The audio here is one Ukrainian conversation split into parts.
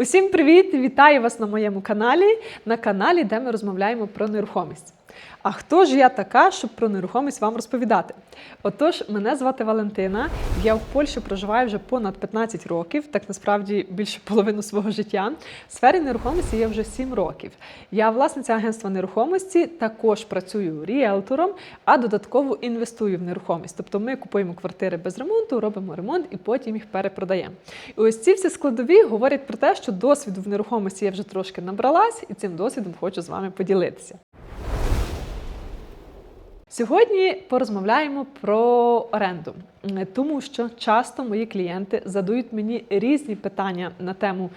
Усім привіт! Вітаю вас на моєму каналі, на каналі, де ми розмовляємо про нерухомість. А хто ж я така, щоб про нерухомість вам розповідати? Отож, мене звати Валентина. Я в Польщі проживаю вже понад 15 років, так насправді більше половину свого життя. В сфері нерухомості є вже 7 років. Я власниця агентства нерухомості, також працюю ріелтором, а додатково інвестую в нерухомість. Тобто ми купуємо квартири без ремонту, робимо ремонт і потім їх перепродаємо. І ось ці всі складові говорять про те, що досвіду в нерухомості я вже трошки набралась, і цим досвідом хочу з вами поділитися. Сьогодні порозмовляємо про оренду, тому що часто мої клієнти задають мені різні питання на тему.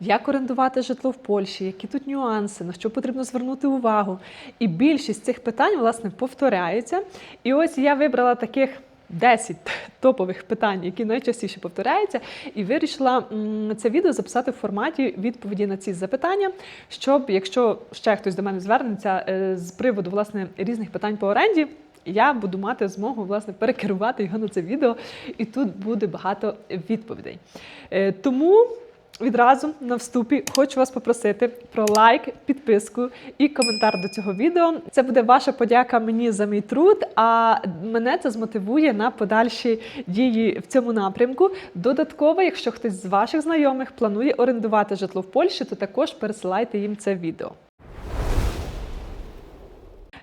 Як орендувати житло в Польщі, які тут нюанси, на що потрібно звернути увагу. І більшість цих питань, власне, повторяються. І ось я вибрала таких 10 топових питань, які найчастіше повторяються, і вирішила це відео записати в форматі відповіді на ці запитання, щоб, якщо ще хтось до мене звернеться е, з приводу власне різних питань по оренді. Я буду мати змогу власне перекерувати його на це відео, і тут буде багато відповідей. Е, Тому відразу на вступі хочу вас попросити про лайк, підписку і коментар до цього відео. Це буде ваша подяка мені за мій труд, а мене це змотивує на подальші дії в цьому напрямку. Додатково, якщо хтось з ваших знайомих планує орендувати житло в Польщі, то також пересилайте їм це відео.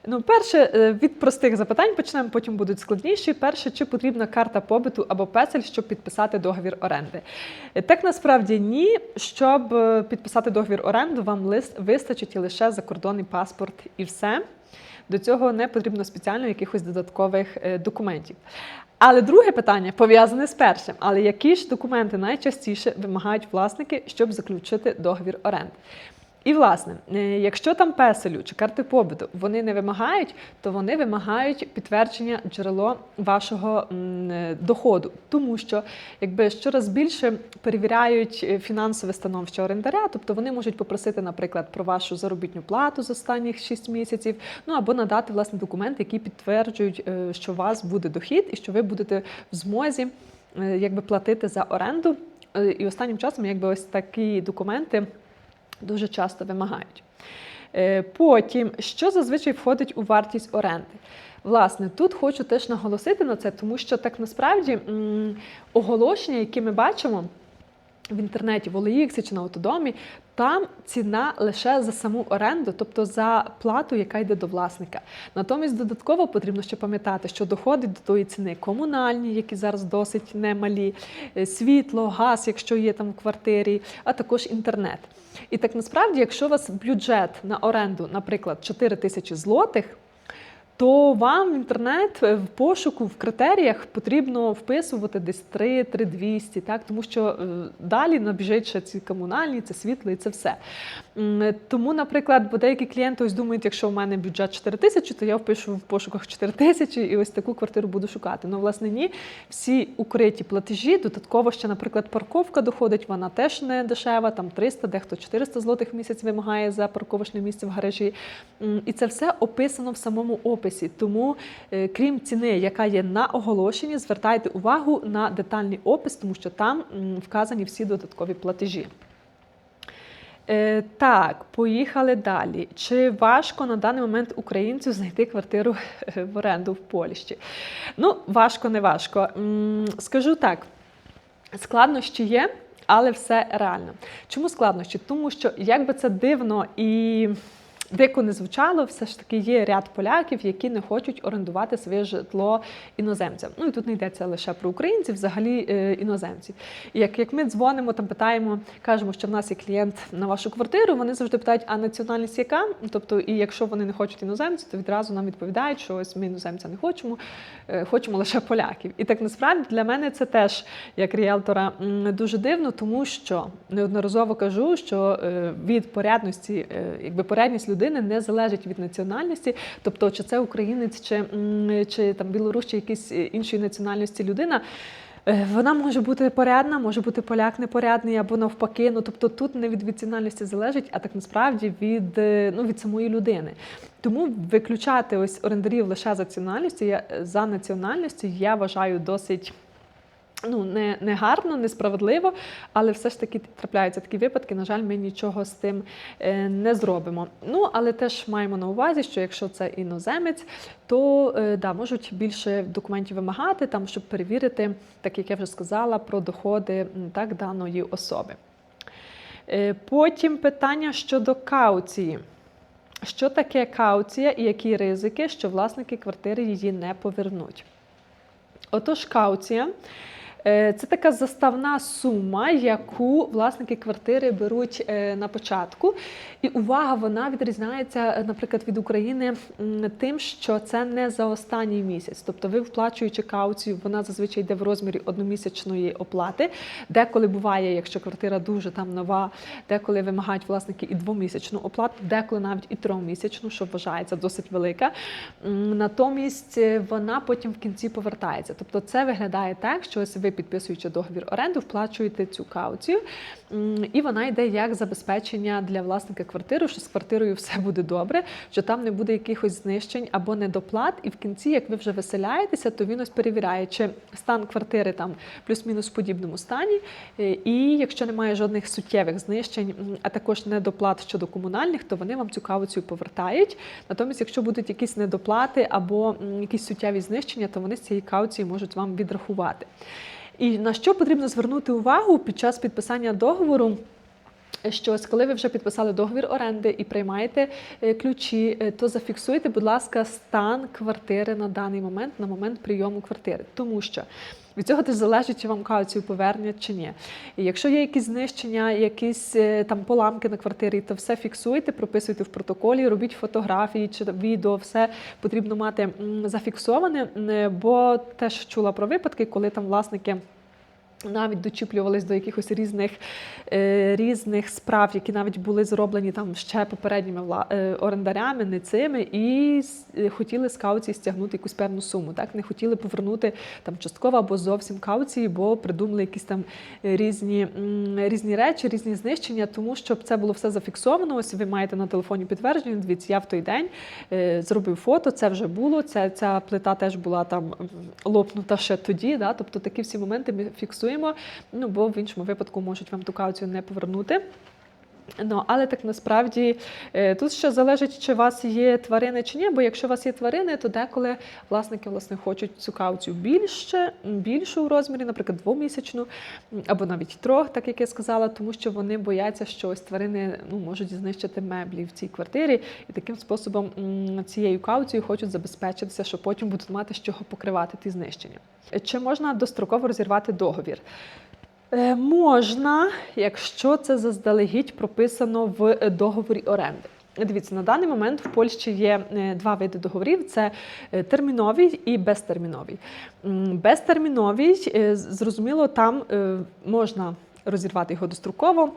Ну, перше е, від простих запитань почнемо, потім будуть складніші. Перше, чи потрібна карта побиту або песель, щоб підписати договір оренди? Е, Так насправді ні. Щоб е, підписати договір оренду, вам лист вистачить і лише закордонний паспорт і все. До цього не потрібно спеціально якихось додаткових документів. Але друге питання пов'язане з першим. Але які ж документи найчастіше вимагають власники, щоб заключити договір оренди? І власне, е, якщо там песелю чи карти побуту вони не вимагають, то вони вимагають підтвердження джерело вашого е, доходу, тому що якби щораз більше перевіряють е, фінансове становище орендаря, тобто вони можуть попросити, наприклад, про вашу заробітну плату з останніх 6 місяців, ну або надати власне документи, які підтверджують, що у вас буде дохід і що ви будете в змозі якби платити за оренду. І останнім часом, якби ось такі документи дуже часто вимагають. Е, Потім, що зазвичай входить у вартість оренди? Власне, тут хочу теж наголосити на це, тому що так насправді оголошення, які ми бачимо в інтернеті, в OLX чи на автодомі, там ціна лише за саму оренду, тобто за плату, яка йде до власника. Натомість додатково потрібно ще пам'ятати, що доходить до тої ціни комунальні, які зараз досить немалі, е, світло, газ, якщо є там в квартирі, а також інтернет. І так насправді, якщо у вас бюджет на оренду, наприклад, 4 тисячі злотих, то вам в інтернет е, в пошуку в критеріях потрібно вписувати десь 3 3200, так тому що е, далі набіжить ще ці комунальні, це світло і це все. Е, Тому, наприклад, бо деякі клієнти ось думають, якщо в мене бюджет 4 тисячі, то я впишу в пошуках 4 тисячі і ось таку квартиру буду шукати. Ну, власне, ні, всі укриті платежі, додатково ще, наприклад, парковка доходить, вона теж не дешева, там 300, дехто 400 злотих в місяць вимагає за парковочне місце в гаражі. І це все описано в самому описі. Тому, е, крім ціни, яка є на оголошенні, звертайте увагу на детальний опис, тому що там вказані всі додаткові платежі. Е, так, поїхали далі. Чи важко на даний момент українцю знайти квартиру е, в оренду в Польщі? Ну, важко, не важко. Скажу так, складнощі є, але все реально. Чому складнощі? Тому що як би це дивно і дико не звучало, все ж таки є ряд поляків, які не хочуть орендувати своє житло іноземцям. Ну і тут не йдеться лише про українців, взагалі е, іноземців. І як, як ми дзвонимо, там питаємо, кажемо, що в нас є клієнт на вашу квартиру, вони завжди питають, а національність яка? Тобто, і якщо вони не хочуть іноземців, то відразу нам відповідають, що ось ми іноземця не хочемо, е, хочемо лише поляків. І так насправді для мене це теж як ріелтора дуже дивно, тому що неодноразово кажу, що е, від порядності, е, якби порядність людини не залежить від національності, тобто чи це українець, чи, чи там білорус, чи якийсь е, іншої національності людина. Е, Вона може бути порядна, може бути поляк непорядний або навпаки. Ну тобто тут не від національності залежить, а так насправді від, е, ну, від самої людини. Тому виключати ось орендарів лише за національністю, я за національністю я вважаю досить Ну, не, не гарно, несправедливо, але все ж таки трапляються такі випадки. На жаль, ми нічого з тим е, не зробимо. Ну, але теж маємо на увазі, що якщо це іноземець, то е, да, можуть більше документів вимагати, там, щоб перевірити, так як я вже сказала, про доходи так, даної особи. Е, Потім питання щодо кауції. Що таке кауція і які ризики, що власники квартири її не повернуть? Отож, кауція це така заставна сума, яку власники квартири беруть е, на початку. І увага, вона відрізняється, е, наприклад, від України тим, що це не за останній місяць. Тобто, ви вплачуючи кауцію, вона зазвичай йде в розмірі одномісячної оплати. Деколи буває, якщо квартира дуже там нова, деколи вимагають власники і двомісячну оплату, деколи навіть і трьохмісячну, що вважається досить велика. Натомість е, вона потім в кінці повертається. Тобто це виглядає так, що ось ви підписуючи договір оренду, вплачуєте цю кауцію, і вона йде як забезпечення для власника квартири, що з квартирою все буде добре, що там не буде якихось знищень або недоплат. І в кінці, як ви вже виселяєтеся, то він ось перевіряє, чи стан квартири там плюс-мінус в подібному стані. Е, І якщо немає жодних суттєвих знищень, а також недоплат щодо комунальних, то вони вам цю кауцію повертають. Натомість, якщо будуть якісь недоплати або якісь суттєві знищення, то вони з цієї кауції можуть вам відрахувати. І на що потрібно звернути увагу під час підписання договору? Що ось коли ви вже підписали договір оренди і приймаєте е, ключі, е, то зафіксуйте, будь ласка, стан квартири на даний момент, на момент прийому квартири, тому що від цього теж залежить, чи вам кауцію повернять чи ні. І якщо є якісь знищення, якісь е, там поламки на квартирі, то все фіксуйте, прописуйте в протоколі, робіть фотографії чи відео, все потрібно мати зафіксоване, бо теж чула про випадки, коли там власники. Навіть дочіплювались до якихось різних, е, різних справ, які навіть були зроблені там ще попередніми е, орендарями, не цими, і е, хотіли з кауції стягнути якусь певну суму. Так не хотіли повернути там частково або зовсім кауції, бо придумали якісь там різні, різні речі, різні знищення. Тому щоб це було все зафіксовано. Ось ви маєте на телефоні підтвердження. Дивіться, я в той день зробив фото, це вже було. Ця, ця плита теж була там лопнута ще тоді. Да? Тобто такі всі моменти ми фіксуємо. Ну бо в іншому випадку можуть вам ту кауцію не повернути. Ну, але так насправді е, тут ще залежить, чи у вас є тварини чи ні. Бо якщо у вас є тварини, то деколи власники власне хочуть цю кауцію більше, більшу в розмірі, наприклад, двомісячну або навіть трьох, так як я сказала, тому що вони бояться, що ось тварини ну, можуть знищити меблі в цій квартирі, і таким способом цією кауцією хочуть забезпечитися, що потім будуть мати з чого покривати ті знищення. Чи можна достроково розірвати договір? Е, Можна, якщо це заздалегідь прописано в договорі оренди. Дивіться, на даний момент в Польщі є е, два види договорів: це е, терміновий і безтерміновий. Безтерміновий, зрозуміло, там можна розірвати його достроково.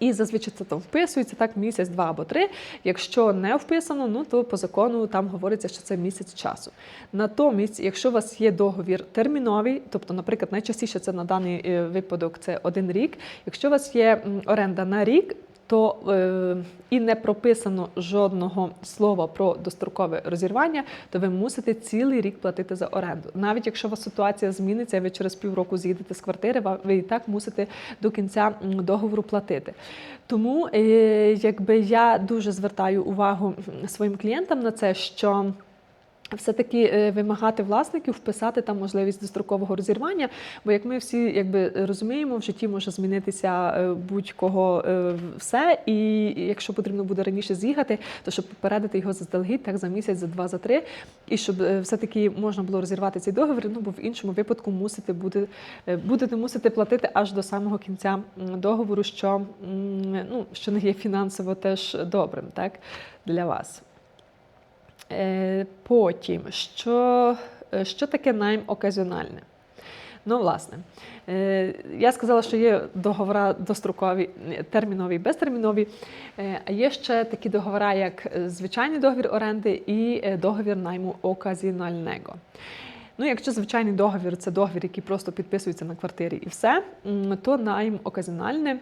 І зазвичай це там вписується так місяць, два або три. Якщо не вписано, ну то по закону там говориться, що це місяць часу. Натомість, якщо у вас є договір терміновий, тобто, наприклад, найчастіше це на даний е, випадок це один рік. Якщо у вас є оренда на рік, то е, і не прописано жодного слова про дострокове розірвання, то ви мусите цілий рік платити за оренду. Навіть якщо у вас ситуація зміниться, ви через півроку з'їдете з квартири, ва- ви і так мусите до кінця договору платити. Тому е, якби я дуже звертаю увагу своїм клієнтам на це, що все-таки е, вимагати власників вписати там можливість дострокового розірвання, бо як ми всі якби розуміємо, в житті може змінитися е, будь-кого е, все, і якщо потрібно буде раніше з'їхати, то щоб попередити його заздалегідь, так за місяць, за два, за три, і щоб все-таки можна було розірвати цей договір, ну бо в іншому випадку мусите е, будете мусити платити аж до самого кінця договору, що, ну, що не є фінансово теж добрим, так, для вас. Е, Потім, що, е, що таке найм оказіональне? Ну, власне, е, я сказала, що є договори дострокові, термінові, безтермінові. А є ще такі договори, як звичайний договір оренди і договір найму оказіонального. Ну, якщо звичайний договір це договір, який просто підписується на квартирі і все, то найм оказіональне,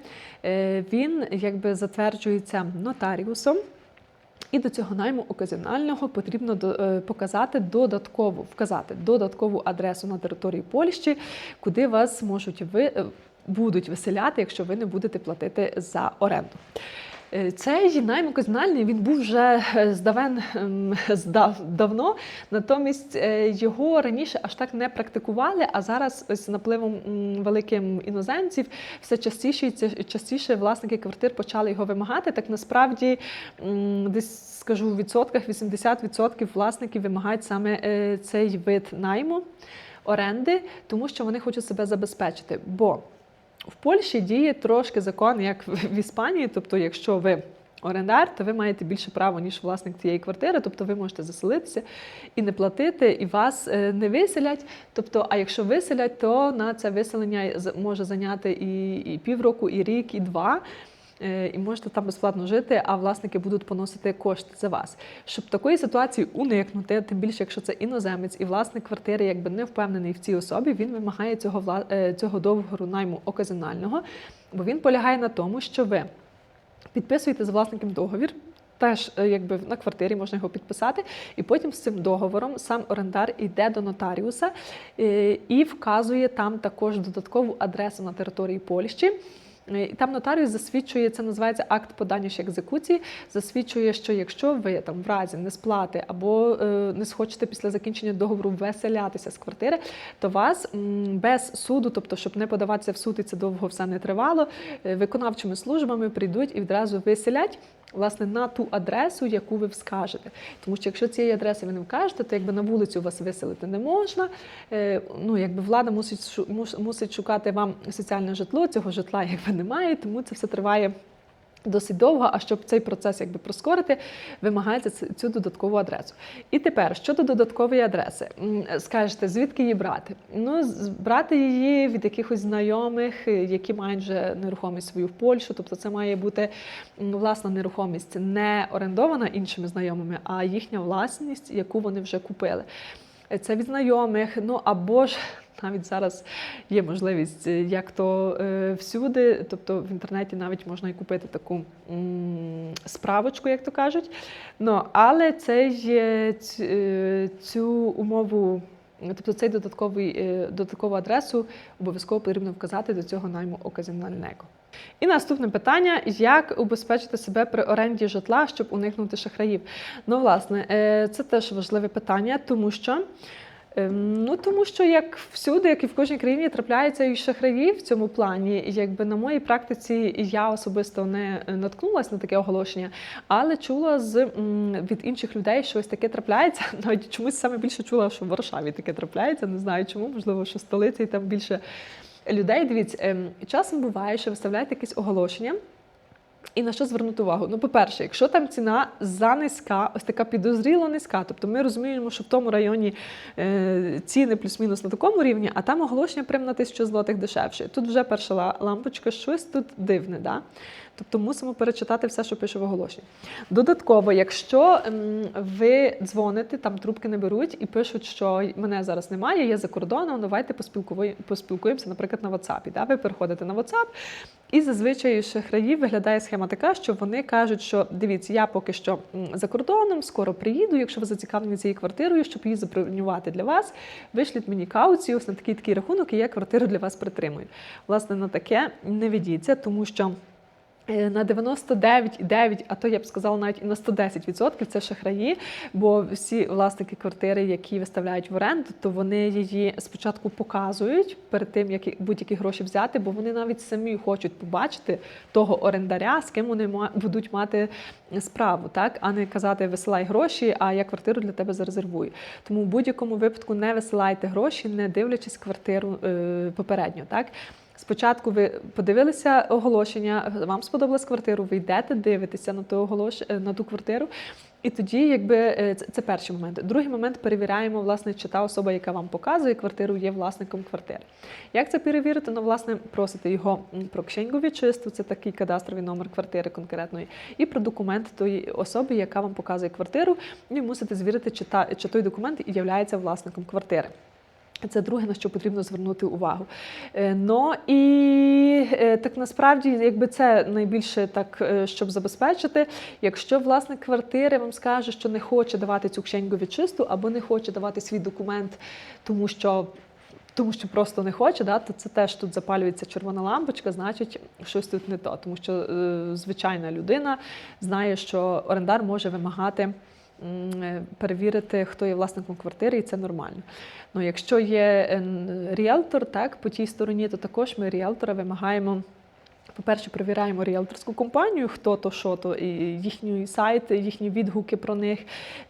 він якби затверджується нотаріусом. І до цього найму оказіонального потрібно е, показати додаткову, вказати додаткову адресу на території Польщі, куди вас можуть ви е, будуть виселяти, якщо ви не будете платити за оренду. Е, Цей найм оказіональний він був вже е, здавен ем, здав, давно, натомість е, його раніше аж так не практикували, а зараз ось напливом великим іноземців все частіше і частіше власники квартир почали його вимагати. Так насправді десь скажу в відсотках 80% власників вимагають саме цей вид найму оренди, тому що вони хочуть себе забезпечити. Бо в Польщі діє трошки закон, як в Іспанії. Тобто, якщо ви орендар, то ви маєте більше права, ніж власник цієї квартири. Тобто ви можете заселитися і не платити, і вас е, не виселять. Тобто, а якщо виселять, то на це виселення може зайняти і, і півроку, і рік, і два. Е, І можете там безплатно жити, а власники будуть поносити кошти за вас. Щоб такої ситуації уникнути, тим більше, якщо це іноземець і власник квартири якби не впевнений в цій особі, він вимагає цього е, цього договору найму оказіонального, бо він полягає на тому, що ви підписуєте з власником договір. Теж е, якби на квартирі можна його підписати, і потім з цим договором сам орендар йде до нотаріуса і вказує там також додаткову адресу на території Польщі. Е, І там нотаріус засвідчує, це називається акт подання ще екзекуції. Засвідчує, що якщо ви там в разі не сплати або е, не схочете після закінчення договору веселятися з квартири, то вас без суду, тобто, щоб не подаватися в суд і це довго все не тривало, е, виконавчими службами прийдуть і відразу виселять. Власне, на ту адресу, яку ви вскажете. Тому що якщо цієї адреси ви не вкажете, то якби на вулицю вас виселити не можна. Е, ну, якби влада мусить, мусить шукати вам соціальне житло, цього житла якби немає, тому це все триває. Досить довго, а щоб цей процес якби прискорити, вимагається цю додаткову адресу. І тепер щодо додаткової адреси, скажете, звідки її брати? Ну, брати її від якихось знайомих, е, які мають вже нерухомість свою в Польщу. Тобто це має бути власна нерухомість не орендована іншими знайомими, а їхня власність, яку вони вже купили. Це від знайомих, ну або ж навіть зараз є можливість, е, як то е, всюди, тобто в інтернеті навіть можна і купити таку м, справочку, як то кажуть. Ну, але цей, є ць- е, цю умову, тобто цей додатковий, е, додаткову адресу обов'язково потрібно вказати до цього найму оказіонального. І наступне питання: як убезпечити себе при оренді житла, щоб уникнути шахраїв? Ну, власне, е, це теж важливе питання, тому що. Ем, Ну, тому що як всюди, як і в кожній країні, трапляються і шахраї в цьому плані. Якби на моїй практиці я особисто не наткнулася на таке оголошення, але чула з від інших людей, що ось таке трапляється. Навіть чомусь саме більше чула, що в Варшаві таке трапляється. Не знаю чому, можливо, що столиця і там більше людей. Дивіться, ем, часом буває, що виставляють якесь оголошення. І на що звернути увагу? Ну, по-перше, якщо там ціна занизька, ось така підозріло низька, тобто ми розуміємо, що в тому районі е, ціни плюс-мінус на такому рівні, а там оголошення прям на тисячу злотих дешевше. Тут вже перша лампочка, щось тут дивне. Да? Тобто мусимо перечитати все, що пише в оголошенні. Додатково, якщо ем, ви дзвоните, там трубки не беруть і пишуть, що мене зараз немає, я за кордоном, давайте поспілкує- поспілкуємося, наприклад, на WhatsApp. Да? Ви переходите на WhatsApp, і зазвичай шахраїв виглядає схема така, що вони кажуть, що дивіться, я поки що за кордоном, скоро приїду. Якщо ви зацікавлені цією квартирою, щоб її забронювати для вас, вишліть мені кауцію на такий такий рахунок, і я квартиру для вас притримую. Власне, на таке не ведіться, тому що. Е, На 99,9, а то я б сказала навіть і на 110% це шахраї, бо всі власники квартири, які виставляють в оренду, то вони її спочатку показують перед тим, як будь-які гроші взяти, бо вони навіть самі хочуть побачити того орендаря, з ким вони будуть мати справу, так а не казати висилай гроші, а я квартиру для тебе зарезервую. Тому в будь-якому випадку не висилайте гроші, не дивлячись квартиру е, попередньо. Так Спочатку ви подивилися оголошення, вам сподобалась квартиру, ви йдете, дивитеся на ту оголош... е, на ту квартиру. І тоді, якби е, це, перший момент. Другий момент перевіряємо, власне, чи та особа, яка вам показує квартиру, є власником квартири. Як це перевірити? Ну, власне, просите його про кишеньку відчисту, це такий кадастровий номер квартири конкретної, і про документ тої особи, яка вам показує квартиру, і мусите звірити, чи, та, чи той документ є власником квартири. Це друге, на що потрібно звернути увагу. Ну і е, так насправді, якби це найбільше так, е, щоб забезпечити, якщо власник квартири вам скаже, що не хоче давати цю кишеньку відчисту або не хоче давати свій документ, тому що. Тому що просто не хоче, да, то це теж тут запалюється червона лампочка, значить, щось тут не то. Тому що е, звичайна людина знає, що орендар може вимагати перевірити, хто є власником квартири, і це нормально. Ну, якщо є е, ріелтор, так, по тій стороні, то також ми ріелтора вимагаємо. По-перше, перевіряємо ріелторську компанію, хто то, що то, і їхні сайти, їхні відгуки про них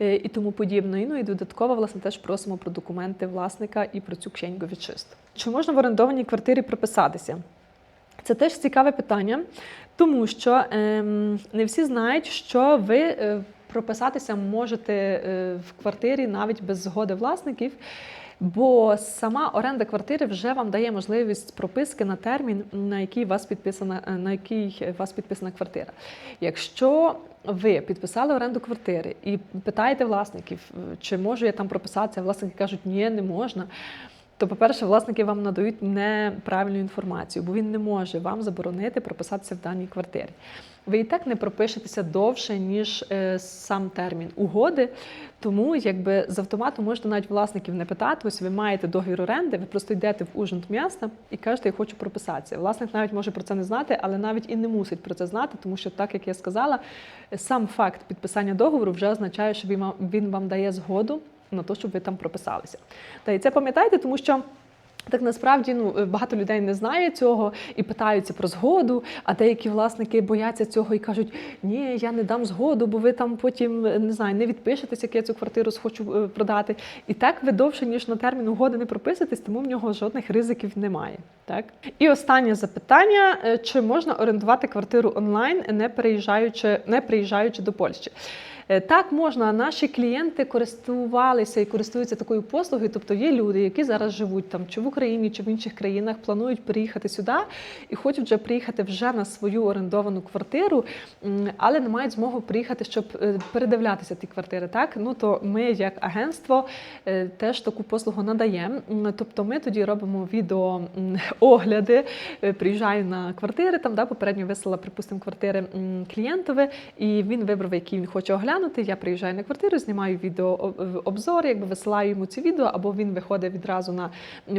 е, і тому подібне. І, Ну і додатково, власне, теж просимо про документи власника і про цю кишеньку відчисту. Чи можна в орендованій квартирі прописатися? Це теж цікаве питання, тому що ем, не всі знають, що ви е, прописатися можете е, в квартирі навіть без згоди власників. Бо сама оренда квартири вже вам дає можливість прописки на термін, на який вас підписана, е, на який вас підписана квартира. Якщо ви підписали оренду квартири і питаєте власників, е, чи можу я там прописатися, власники кажуть, ні, не можна. То, по-перше, власники вам надають неправильну інформацію, бо він не може вам заборонити прописатися в даній квартирі. Ви і так не пропишетеся довше, ніж е, сам термін угоди. Тому якби з автомату можете навіть власників не питати. Ось ви маєте договір оренди, ви просто йдете в ужинт міста і кажете, я хочу прописатися. Власник навіть може про це не знати, але навіть і не мусить про це знати, тому що, так як я сказала, сам факт підписання договору вже означає, що він вам дає згоду на те, щоб ви там прописалися. Та і це пам'ятайте, тому що. Так насправді ну багато людей не знає цього і питаються про згоду. А деякі власники бояться цього і кажуть: ні, я не дам згоду, бо ви там потім не знаю, не відпишетесь, як я цю квартиру схочу е, продати. І так ви довше ніж на термін угоди не прописуєтесь, тому в нього жодних ризиків немає. Так і останнє запитання: Е, чи можна орендувати квартиру онлайн, не переїжджаючи, не приїжджаючи до Польщі? Е, Так можна. Наші клієнти користувалися і користуються такою послугою. Тобто є люди, які зараз живуть там чи в Україні, чи в інших країнах, планують приїхати сюди і хочуть вже приїхати вже на свою орендовану квартиру, але не мають змогу приїхати, щоб е, передивлятися ті квартири. Так ну то ми, як агентство, е, теж таку послугу надаємо. Тобто, ми тоді робимо відео огляди, приїжджаю на квартири. Там да попередньо висила, припустимо, квартири клієнтові, і він вибрав, який він хоче оглянути. Я приїжджаю на квартиру, знімаю відео обзор, якби висилаю йому ці відео, або він виходить відразу на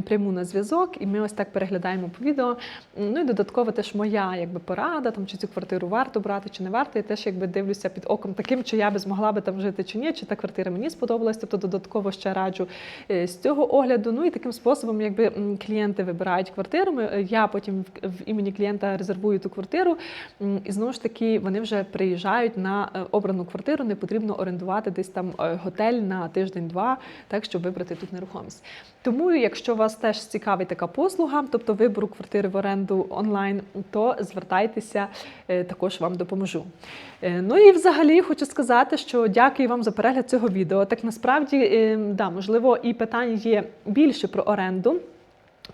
пряму на зв'язок, і ми ось так переглядаємо по відео. Ну і додатково теж моя якби порада, там чи цю квартиру варто брати, чи не варто. Я теж якби дивлюся під оком таким, чи я би змогла би там жити чи ні, чи та квартира мені сподобалась. Тобто додатково ще раджу е, з цього огляду. Ну і таким способом, якби клієнти вибирають квартиру. е, Я потім в- в імені клієнта резервую ту квартиру, і знову ж таки вони вже приїжджають на е, обрану квартиру. Не потрібно орендувати десь там е, готель на тиждень-два, так щоб вибрати тут нерухомість. Тому, якщо вас теж цікавить така послуга, тобто вибору квартири в оренду онлайн, то звертайтеся, е, також вам допоможу. Е, Ну і взагалі хочу сказати, що дякую вам за перегляд цього відео. Так насправді, е, да, можливо, і питань є більше про оренду.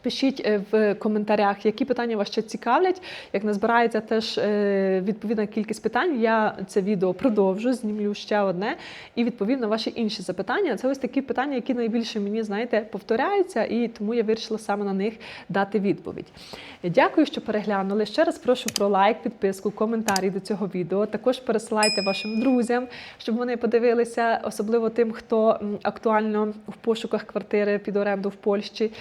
Пишіть е, в коментарях, які питання вас ще цікавлять. Як назбирається теж е, відповідна кількість питань, я це відео продовжу, знімлю ще одне і відповім на ваші інші запитання. Це ось такі питання, які найбільше мені знаєте повторяються, і тому я вирішила саме на них дати відповідь. Дякую, що переглянули. Ще раз прошу про лайк, підписку, коментарі до цього відео. Також пересилайте вашим друзям, щоб вони подивилися, особливо тим, хто актуально в пошуках квартири під оренду в Польщі.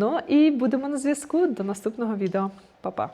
Ну і будемо на зв'язку до наступного відео. Па-па!